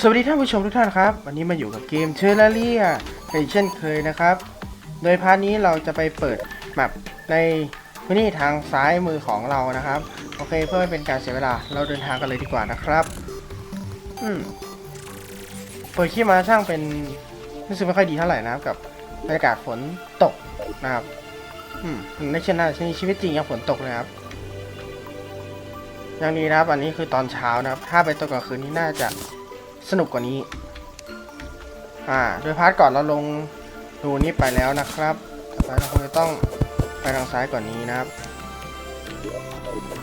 สวัสดีท่านผู้ชมทุกท่านครับ วันนี้มาอยู่กับเกมเชอร์ลเรียอีกเช่นเคยนะครับ โดยพาร์ทนี้เราจะไปเปิดแมปในพื้นที่ทางซ้ายมือของเรานะครับ โอเคเพื่อไม่เป็นการเสียเวลา เราเดินทางกันเลยดีกว่านะครับ อืมเปิดคลิปมาช่างเป็นรู้สึกไม่ค่อยดีเท่าไหร่นะครับกับบรรยากาศฝนตกนะครับ อืมในเช่นนั้นในชีวิตจริงยังฝนตกเลยครับอย่างนี้นะครับ อันนี้คือตอนเช้านะครับ ถ้าไปตอนกลางคืนนี้น่าจะ สนุกกว่านี้ อ่า โดยพาร์ทก่อนเราลงดูนี้ไปแล้วนะครับต่อไปเราคงจะต้องไปทางซ้ายก่อนนี้นะครับ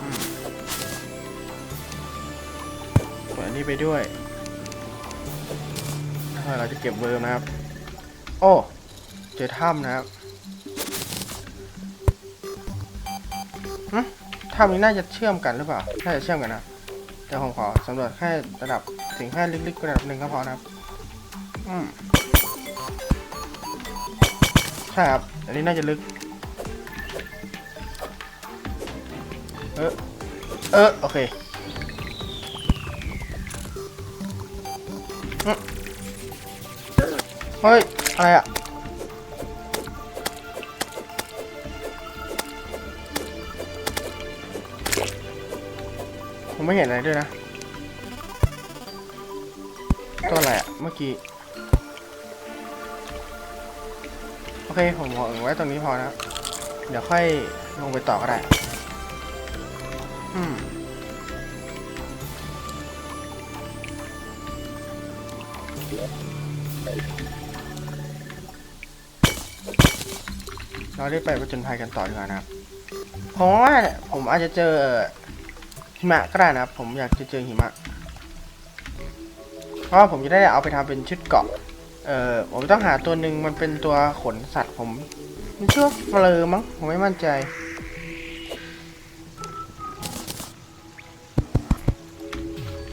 อืมเอันนี้ไปด้วยเราจะเก็บเบอร์นะครับ โอ้ เจอถ้ำนะครับถ้ำนี้น่าจะเชื่อมกันหรือเปล่า น่าจะเชื่อมกันนะ แต่ผมขอสำรวจแค่ระดับ สิ่งแค่ลึกๆระดับหนึ่งก็พอนะครับอืมใช่ครับ อันนี้น่าจะลึก เออ เออ โอเคอืมเฮ้ย อะไรอะผมไม่เห็นอะไรด้วยนะ ตัวอะไรอะเมื่อกี้ โอเค ผมขอไว้ตรงนี้พอนะ เดี๋ยวค่อยลงไปต่อก็ได้ อืมเราได้ไปประจนภัยกันต่อดีกว่านะครับผมว่าผมอาจจะเจอหิมะก็ได้นะครับ ผมอยากจะเจอหิมะ ราะว่าผมจะได้เอาไปทำเป็นชุดเกาะ เอ่อผมต้องหาตัวหนึ่งมันเป็นตัวขนสัตว์ผม มันชื่อเฟลอมั้ง ผมไม่มั่นใจ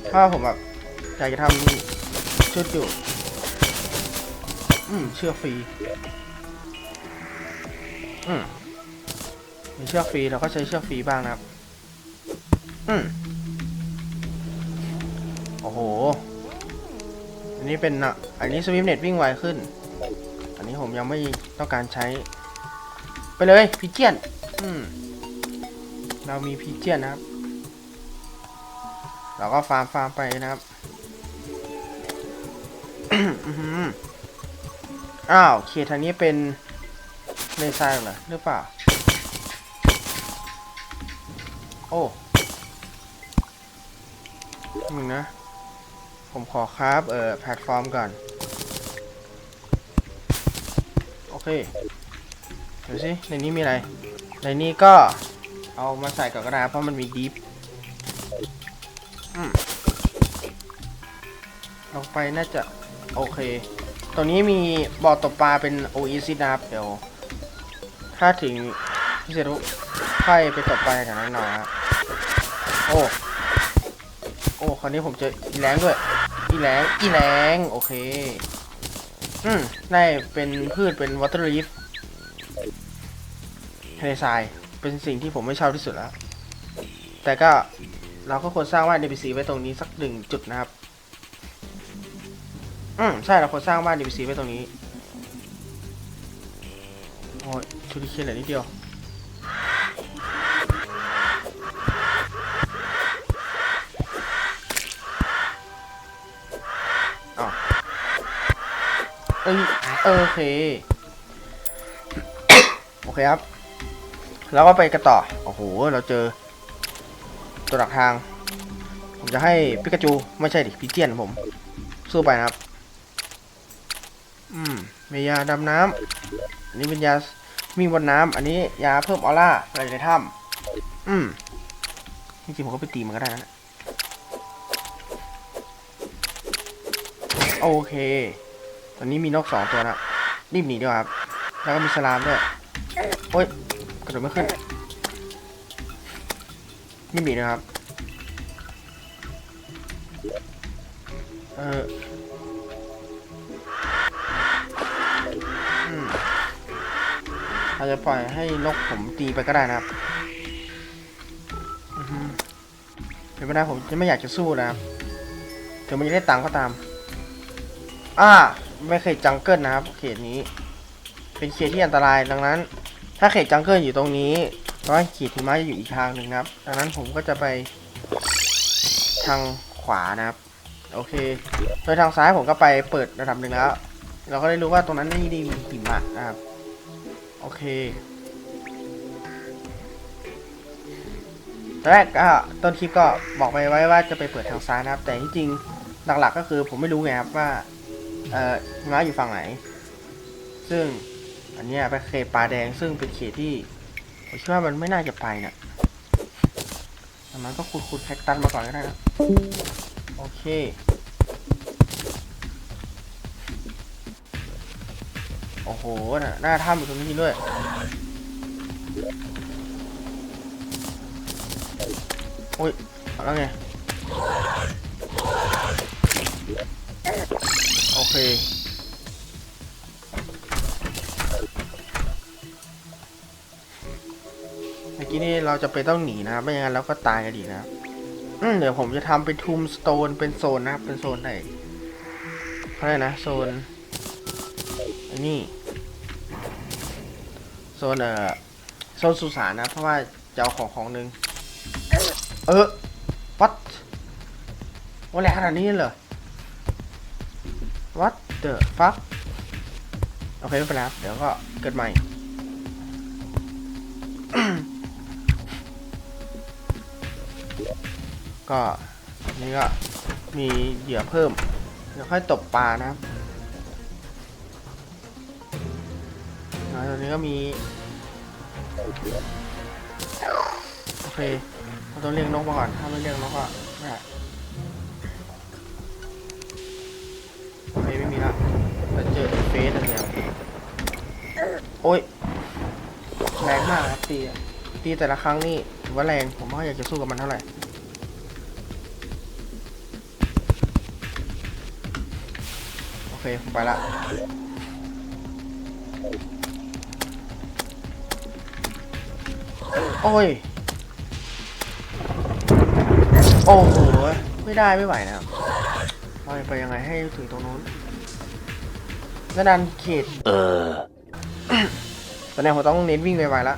เพราผมแบบอยากจะทำชุดอยู่ อืมเชือกฟรี อืมมีเชือกฟรีเราก็ใช้เชือกฟรีบ้างนะครับ อืมโอ้โห อันนี้เป็นอะอันนี้สวิมเน็ตวิ่งไวขึ้น อันนี้ผมยังไม่ต้องการใช้ ไปเลยพีเจียนอืมเรามีพีเจียนนะครับ เราก็ฟาร์มฟาร์มไปนะครับอื้อหืออ้าวเขตทางนี้เป็นเลซายเหรอหรือเปล่า โอ้มึงนะ ผมขอครับเอ่อแพลตฟอร์มก่อน โอเคดูสิในนี้มีอะไร ในนี้ก็เอามาใส่ก่อนก็ได้เพราะมันมีดิฟอืมลงไปน่าจะ โอเคตรงนี้มีบ่อตกปลาเป็นโอเอซินะครับเดี๋ยว ถ้าถึงพิเศษค่อยไปตกปลาแถวนั้นหน่อยนะโอ้ โอ้ คราวนี้ผมจออีแรงด้วย อีแรงอีแรงโอเค อืมได้เป็นพืชเป็นวอเตอร์ลีฟทะเลทรายเป็นสิ่งที่ผมไม่ชอบที่สุดแล้ว แต่ก็เราก็ควรสร้างบ้าน NPC ไว้ตรงนี้สักหนึ่งจุดนะครับ อืมใช่เราควรสร้างบ้าน NPC ไว้ตรงนี้ โอ้ยชุดที่เขียนเหลือนิดเดียว อ้ยโอเค โอเคครับ แล้วก็ไปกันต่อ โอ้โห เราเจอ ตัวหลักทาง ผมจะให้ปิกาจู ไม่ใช่ดิพิเจียนผม สู้ไปนะครับ อืมมียาดำน้ำอันนี้เป็นยาวิ่งบนน้ำอันนี้ยาเพิ่มออร่าอะไรในถ้ำอืมจริงๆผมก็ไปตีมันก็ได้นะ โอเค ตอนนี้มีนกสองตัวนะรีบหนีดีกว่าครับ แล้วก็มีสลามด้วย โอ๊ยกระโดดไม่ขึ้นรีบหนีนะครับ เอออืมเราจะปล่อยให้นกผมตีไปก็ได้นะครับอือฮึเป็นไปได้ผมจะไม่อยากจะสู้นะครับถึงมันจะได้ตังค์ก็ตามออ่า ไม่เขตจังเกิลนะครับ เขตนี้ เป็นเขตที่อันตรายดังนั้น ถ้าเขตจังเกิลอยู่ตรงนี้เราะว่าเขตหิมะจะอยู่อีกทางหนึ่งนะครับ ดังนั้นผมก็จะไปทางขวานะครับ โอเค โดยทางซ้ายผมก็ไปเปิดระดับหนึ่งแล้ว เราก็ได้รู้ว่าตรงนั้นไม่ด้มีหิมะนะครับ โอเคตอนแรกก็ต้นคลิปก็บอกไปไว้ว่าจะไปเปิดทางซ้ายนะครับ แต่ที่จริงหลักๆก็คือผมไม่รู้ไงครับว่า เอ่อหิมะอยู่ฝั่งไหน ซึ่งอันเนี้ยเป็นเขตป่าแดงซึ่งเป็นเขตที่ผมคิดว่ามันไม่น่าจะไปนะดังนั้นก็ขุดๆแคคตัสมาก่อนก็ได้นะ โอเค โอ้โหน่ะหน้าถ้ำอยู่ตรงนี้ด้วยโอ้ยแล้วไง เค เมื่อกี้นี่เราจะไปต้องหนีนะครับ ไม่อย่างนั้นเราก็ตายกันดีนะครับอืเดี๋ยวผมจะทำเป็นทูมสโตนเป็นโซนนะครับ เป็นโซนไหนเขาเรียกนะ โซนอ้นี่โซนเอ่อโซนสุสานนะ เพราะว่าจะเอาของของหนึ่งเออ what ว่าแรงขนาดนี้เลยเหรอ what the fuck โอเคไม่เป็นไรครับเดี๋ยวก็เกิดใหม่ ก็นนี่ก็มีเหยื่อเพิ่ม เดี๋ยวค่อยตบปลานะครับแล้วตอนนี้ก็มี โอเคเราต้องเรียกนกมาก่อน ถ้าไม่เรียกนกก็ โอ้ยแรงมากครับตีอะตีแต่ละครั้งนี่ถือว่าแรงผมว่าอยากจะสู้กับมันเท่าไหร่โอเคผมไปละโอ้ย โอ้โห ไม่ได้ไม่ไหวนะครับเราจะไปยังไงให้ถึงตรงนู้นแล้วดันเขตเออ ตอนนี้ผมต้องเน้นวิ่งไวๆละ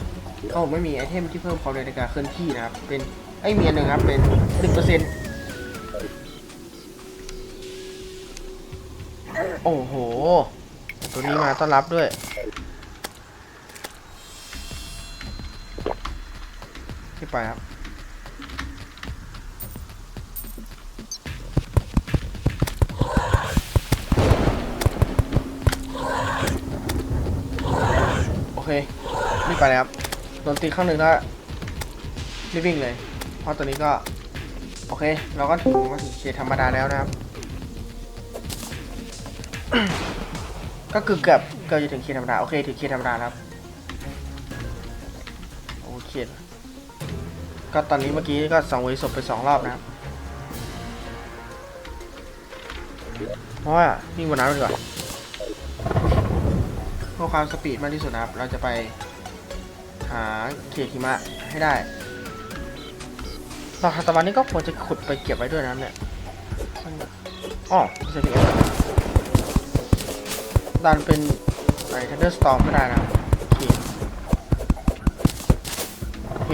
เขาไม่มีไอเทมที่เพิ่มความเร็วในการเคลื่อนที่นะครับ เป็นไอเมียนหนึ่งครับ เป็นหนึ่งเปอร์เซ็นต์โอ้โห ตัวนี้มาต้อนรับด้วย ที่ไปครับ โอเครีบ ไปเลยครับโดนตีข้างหนึ่งแล้วรีบวิ่งเลย เพราะตัวนี้ก็ โอเค เราก็ถึงมาถึงเขตธรรมดาแล้วนะครับ ก็คือเกือบเกือบจะถึงเขตธรรมดา โอเค ถึงเขตธรรมดาครับโอเคก็ตอนนี้เมื่อกี้ก็สังเวยศพไปสองรอบนะครับเพราะว่าวิ่งบนน้ำไปกว่าเพื่อความสปีดมากที่สุดนะครับ เราจะไป หาเขตหิมะให้ได้ดอกทานตะวันนี้ก็ควรจะขุดไปเก็บไว้ด้วยนะเนี่ยอ๋อไม่ใช่พี่ดันเป็นไอทันเดอร์สตอมก็ได้นะโอเคโอเค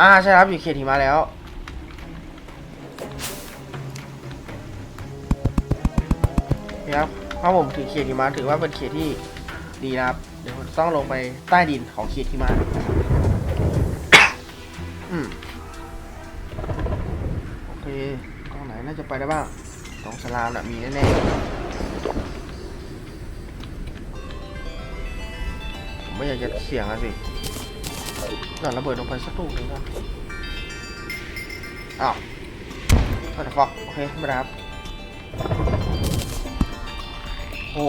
อ่าใช่ครับอยู่เขตหิมะแล้วนี่ครับเพราะผมถือเขตหิมะถือว่าเป็นเขตที่ดีนะครับ เดี๋ยวต้องลงไปใต้ดินของเขตหิมะอืมโอเคตรงไหนน่าจะไปได้บ้างตรงสลามน่ะมีแน่ๆผมไม่อยากจะเสี่ยงอะสิหล่อนระเบิดลงไปสักลูกหนึงก็อ้าว what the fuck โอเคไม่เป็นไรครับโอ้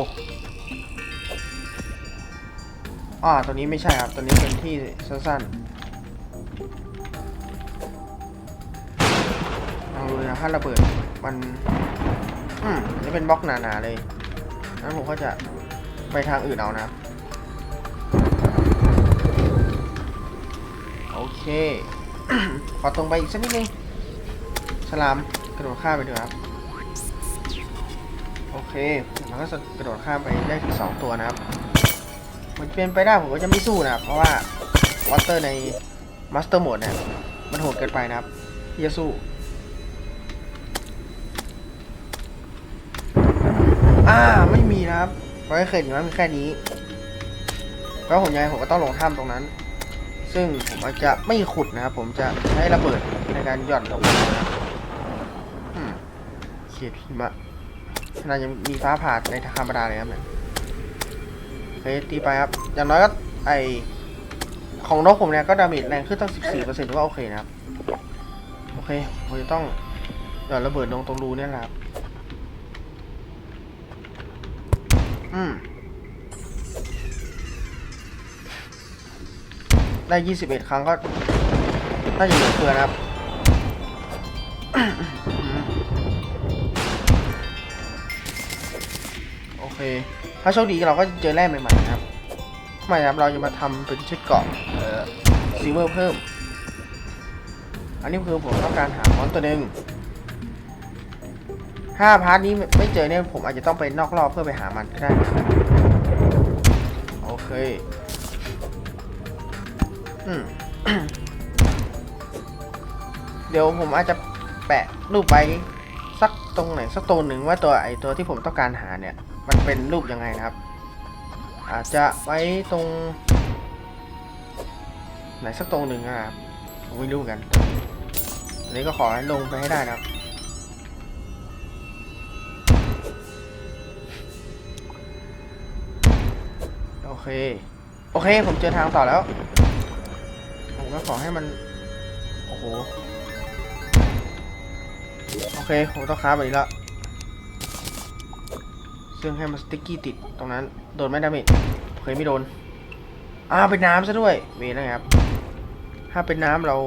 อ่าตัวนี้ไม่ใช่ครับ ตัวนี้เป็นที่สั้นๆลองดูนะถ้าระเบิดมัน อืมจะเป็นบล็อกหนาๆเลยนั้นผมก็จะไปทางอื่นเอานะ โอเค ขอตรงไปอีกสักนิดนึงสลามกระโดดข้ามไปดูครับ โอเคมันก็จะกระโดดข้ามไปได้ถึงสองตัวนะครับ มันเป็นไปได้ผมก็จะไม่สู้นะครับเพราะว่าวอเตอร์ในมาสเตอร์โหมดเนี่ยมันโหดเกินไปนะครับที่จะสู้อ่าไม่มีนะครับเพราะเคยเห็นว่ามีแค่นี้แล้วผมยังไงผมก็ต้องลงถ้ำตรงนั้น ซึ่งผมอาจจะไม่ขุดนะครับผมจะใช้ระเบิดในการหย่อนลงมานะครับอืมเขียดหิมะน่าจะมีฟ้าผ่าในธรรมดาเลยครับเนี่ย เฮ้ยตีไปครับ อย่างน้อยก็ไอของนกผมเนี่ยก็ดาเมจแรงขึ้นตั้ง 14%ถือว่าโอเคนะครับ โอเคผมจะต้องหย่อนระเบิดลงตรงรูเนี่ยแหละครับอืมได้ 21 ครั้งก็น่าจะเหลือเฟือนะครับโอเค ถ้าโชคดีเราก็จะเจอแร่ใหม่ๆนะครับไม่ครับเราจะมาทำเป็นชุดเกาะเอ่อซิลเวอร์เพิ่ม อันนี้คือผมต้องการหามอนตัวหนึ่งถ้าพาร์ทนี้ไม่เจอเนี่ยผมอาจจะต้องไปนอกรอบเพื่อไปหามันก็ได้โอเคอืมเดี๋ยวผมอาจจะแปะรูปไปสักตรงไหนสักตัวหนึ่งว่าตัวไอตัวที่ผมต้องการหาเนี่ย มันเป็นรูปยังไงนะครับ อาจจะไว้ตรง ไหนสักตรงหนึ่งนะครับผมไม่รู้กัน อันนี้ก็ขอให้ลงไปให้ได้นะครับโอเค โอเค ผมเจอทางต่อแล้ว ผมก็ขอให้มัน โอ้โห โอเค ผมต้องค้าแบบนี้แล้ว ซึ่งให้มันสติ๊กกี้ติดตรงนั้น โดนไหมดาเมจเคยไม่โดน อ้าวเป็นน้ำซะด้วย เวนะครับ ถ้าเป็นน้ำเรา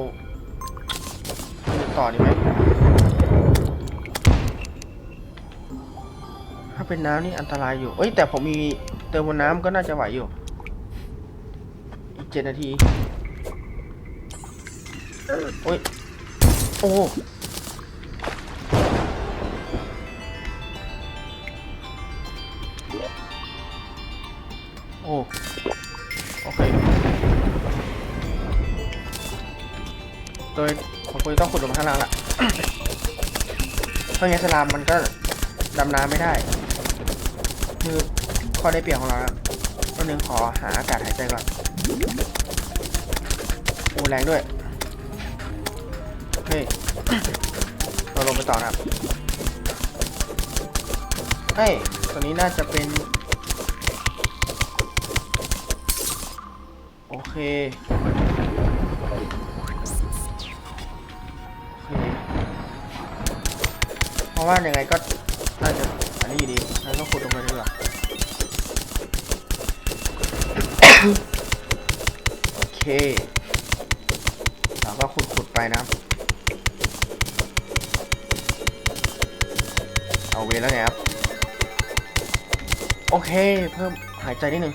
ต่อดีไหมถ้าเป็นน้ำนี่อันตรายอยู่ เอ้ยแต่ผมมีเติมบนน้ำก็น่าจะไหวอยู่ อีกเจ็ดนาที โอ้ย โอ้ เพราะงั้นสลามมันก็ดำน้ำไม่ได้ คือข้อได้เปรียบของเราแล้ววันหนึ่งขอหาอากาศหายใจก่อนอ้แรงด้วย เฮ้ยเราลงไปต่อนะครับเฮ้ยตัวนี้น่าจะเป็น โอเค ราะว่ายังไงก็น่าจะอันนี้อยู่ดีแล้วก็ขุดลงไปดีกว่าโอเคเราก็ขุดขุดๆไปนะครับเอาเวรแล้วไงครับ โอเค เพิ่มหายใจนิดนึง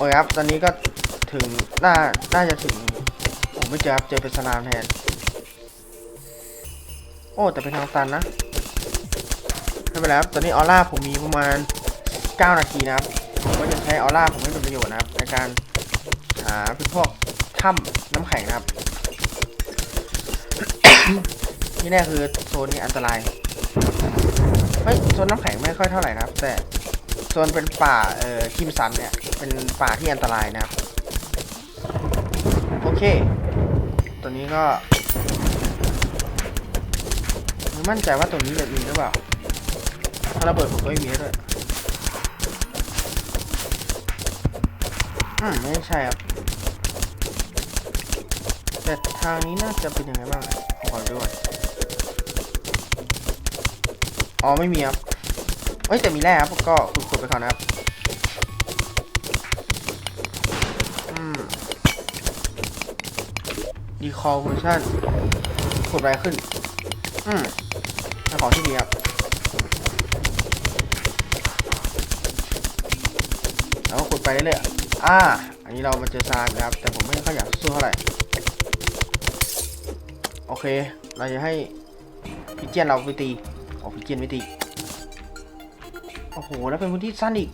โอ้ยครับ ตอนนี้ก็ถึง น่า น่าจะถึง ผมไม่เจอครับ เจอเป็นสนามแทน โอ้ แต่เป็นทางตันนะไม่เป็นไรครับ ตอนนี้ออร่าผมมีประมาณ 9 นาทีนะครับ ผมก็จะใช้ออร่าผมให้เป็นประโยชน์นะครับ ในการหาเป็นพวกถ้ำน้ำแข็งนะครับที่แน่คือโซนนี้อันตราย เฮ้ย โซนน้ำแข็งไม่ค่อยเท่าไหร่นะครับ แต่ โซนเป็นป่าเอ่อคิมซันเนี่ยเป็นป่าที่อันตรายนะครับโอเค ตัวนี้ก็ไม่มั่นใจว่าตัวนี้จะมีหรือเปล่า ถ้าระเบิดผมก็ไม่มีด้วยอืมไม่ใช่ครับ แต่ทางนี้น่าจะเป็นยังไงบ้างขอดูก่อนอ๋อไม่มีครับ เอ้ยแต่มีแร่ครับก็ขุดๆไปก่อนนะครับอืมดีคอลเวอร์ชันขุดไปขึ้น อืมของที่ดีครับขุดไปเรื่อยๆอ่า อันนี้เรามาเจอซากนะครับ แต่ผมไม่ค่อยอยากสู้เท่าไหร่ โอเค เราจะให้พิเจียนเราไปตีโอ้พิเจียนไม่ตี อ้โห แล้วเป็นพื้นที่สั้นอีก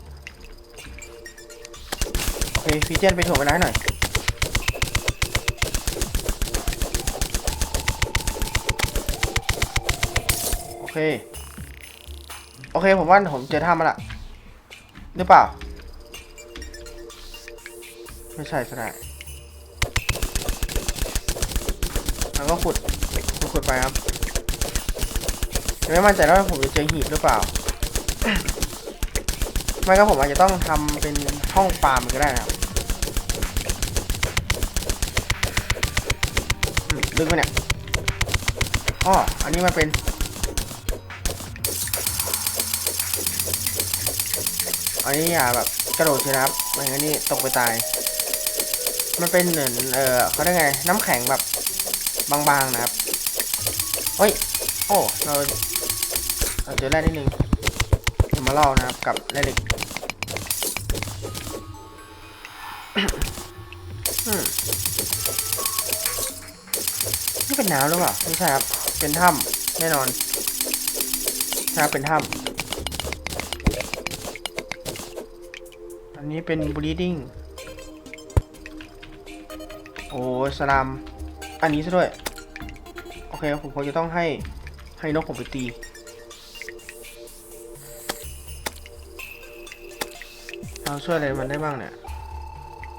โอเคพิเจนไปถ่วงเวลาห้หน่อย โอเค โอเค ผมว่าผมเจอถ้ำมาละหรือเปล่า ไม่ใช่ซะได้แล้วก็ขุดขุดไปครับ ไม่มั่นใจว่าผมจะเจอหีบหรือเปล่า ไม่ก็ผมอาจจะต้องทำเป็นห้องปาล์มก็ได้นะครับลึกไหมเนี่ยอ๋ออันนี้มันเป็น อันนี้อย่าแบบกระโดดสินะครับไม่งั้นนี่ตกไปตาย มันเป็นเหมือนเออเขาเรียกไง น้ำแข็งแบบบางๆนะครับ เฮ้ย โอ้ เรา เราเจอแร่นิดนึง มาเล่านะครับกับเล็กนี่เป็นน้ำหรือเปล่าไม่ใช่ครับ เป็นถ้ำแน่นอนใช่ครับเป็นถ้ำอันนี้เป็น breeding โอ้สลามอันนี้ซะด้วย โอเคผมคงจะต้องให้ให้นกผมไปตี เราช่วยอะไรมันได้บ้างเนี่ย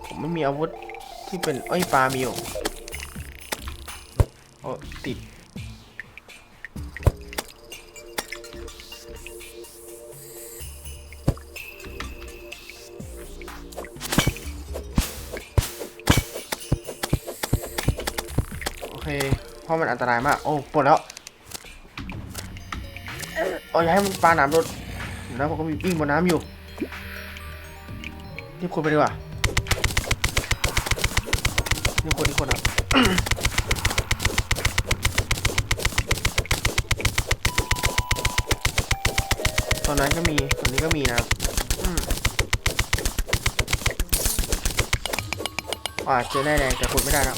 ผมไม่มีอาวุธที่เป็นเอ้ยปลามีอยู่โอ้ติด โอเค เพราะมันอันตรายมาก โอ้ปวดแล้วโอ้ยให้มันปลาหนามโดนเดี๋ยวผมก็มีวิ่งบนน้ำอยู่ รีบขุดไปดีกว่ารีบขุดรีบขุดครับตอนนั้นก็มี ตอนนี้ก็มีนะครับอ่าเจอแน่แดงแต่ขุดไม่ได้แล้ว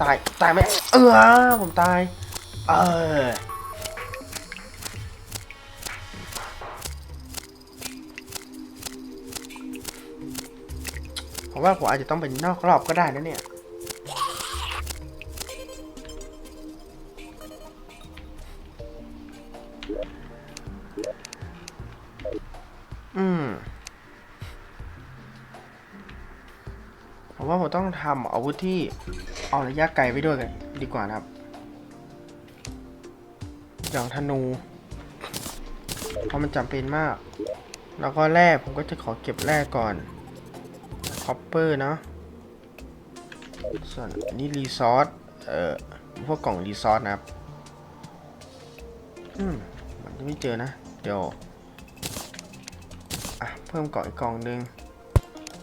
ตาย ตายไหมเออผมตาย เออ ผมว่าผมอาจจะต้องเป็นนอกรอบก็ได้นะเนี่ย อืม ผมว่าผมต้องทำอาวุธที่เอาระยะไกลไปด้วยกันดีกว่านะครับ อย่างธนู เพราะมันจำเป็นมาก แล้วก็แร่ผมก็จะขอเก็บแร่ก่อน อปเปอร์เนาะส่วนนนี้รีซอสเอ่อพวกกล่องรีซอสนะครับอืมมันจะไม่เจอนะ เดี๋ยวอะเพิ่มกล่องอีกกล่องหนึ่ง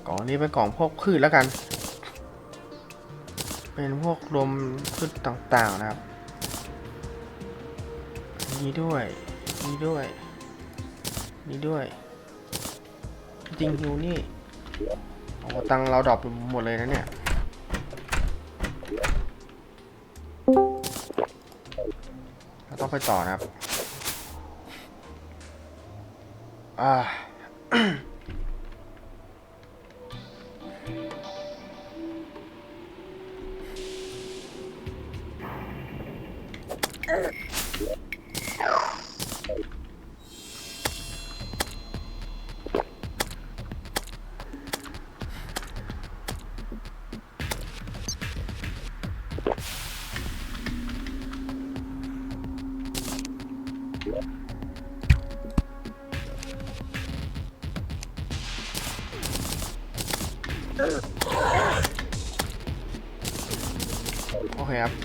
กล่องนี้เป็นกล่องพวกพืชแล้วกัน เป็นพวกรวมพืชต่างๆนะครับนี้ด้วยนี้ด้วยนี้ด้วย จริงฮิวนี่ โอ้ตังเราดรอปหมดเลยนะเนี่ย เราต้องไปต่อนะครับ อ่า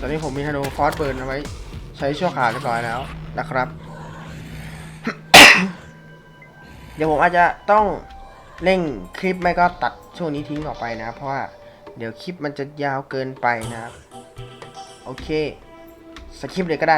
ตอนนี้ผมมีฮันูฟอสเบิร์นเอาไว้ ใช้ชั่วขาวเรียบร้อยแล้วนะครับ เดี๋ยวผมอาจจะต้องเร่งคลิปไม่ก็ตัดช่วงนี้ทิ้งออกไปนะ เพราะว่าเดี๋ยวคลิปมันจะยาวเกินไปนะครับ โอเค สคริปต์เลยก็ได้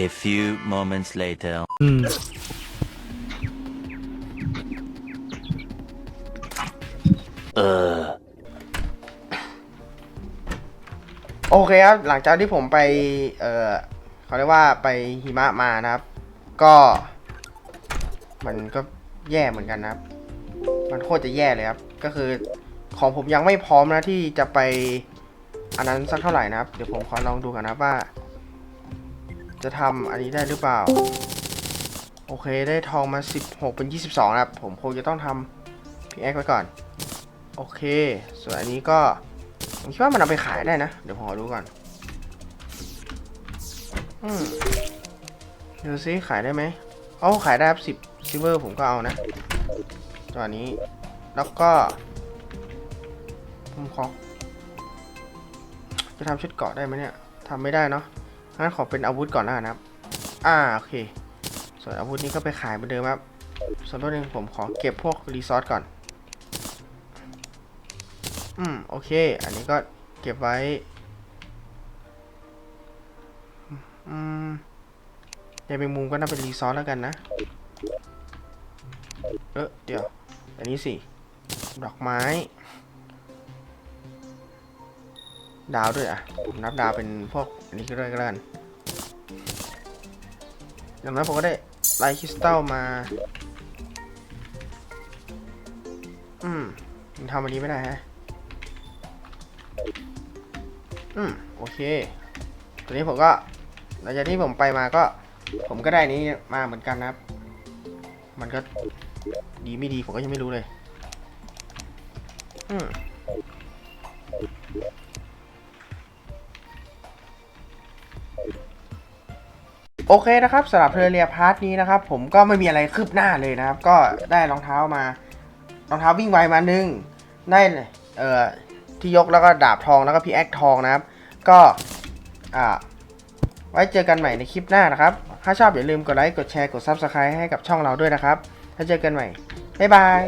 A few moments later. อืม Uh. โอเคครับ หลังจากที่ผมไป เออเขาเรียกว่าไปหิมะมานะครับ ก็ มันก็แย่เหมือนกันนะครับ มันโคตรจะแย่เลยครับ ก็คือของผมยังไม่พร้อมนะที่จะไปอันนั้นสักเท่าไหร่นะครับ เดี๋ยวผมขอลองดูกันนะครับว่า จะทำอันนี้ได้หรือเปล่า โอเคได้ทองมา 16 เป็น 22นะครับ ผมคงจะต้องทำพีแอคไว้ก่อน โอเค ส่วนอันนี้ก็ ผมคิดว่ามันเอาไปขายได้นะ เดี๋ยวผมขอดูก่อน อืมดูซิขายได้ไหมเอาขายได้ครับสิบซิเวอร์ผมก็เอานะตัวนี้ แล้วก็ผมขอจะทำชุดเกาะได้ไหมเนี่ยทำไม่ได้เนาะ งั้นขอเป็นอาวุธก่อนแล้วนะครับ อ่าโอเค ส่วนอาวุธนี้ก็ไปขายเหมือนเดิมครับ ส่วนตัวนึงผมขอเก็บพวกรีซอสก่อน อืมโอเค อันนี้ก็เก็บไว้ อืมยายแมงมุมก็น่าเป็นรีซอสแล้วกันนะ เออเดี๋ยว อันนี้สิ ดอกไม้ ดาวด้วยอะผมนับดาวเป็นพวกอันนี้ก็ได้ก็แล้วกันอย่างนั้นผมก็ได้ไลท์คริสตัลมา อืมยังทำอันนี้ไม่ได้ฮะ อืม โอเค ตอนนี้ผมก็หลังจากที่ผมไปมาก็ ผมก็ได้นนี้มาเหมือนกันนะครับ มันก็ดีไม่ดีผมก็ยังไม่รู้เลย อืม โอเคนะครับสำหรับเทเรียพาร์ทนี้นะครับ ผมก็ไม่มีอะไรคืบหน้าเลยนะครับ ก็ได้รองเท้ามารองเท้าวิ่งไวมาหนึ่งได้เอ่อที่ยกแล้วก็ดาบทองแล้วก็พี่แอคทองนะครับ ก็อ่าไว้เจอกันใหม่ในคลิปหน้านะครับ ถ้าชอบอย่าลืมกดไลค์กดแชร์กด Subscribe ให้กับช่องเราด้วยนะครับ ถ้าเจอกันใหม่ บ๊ายบาย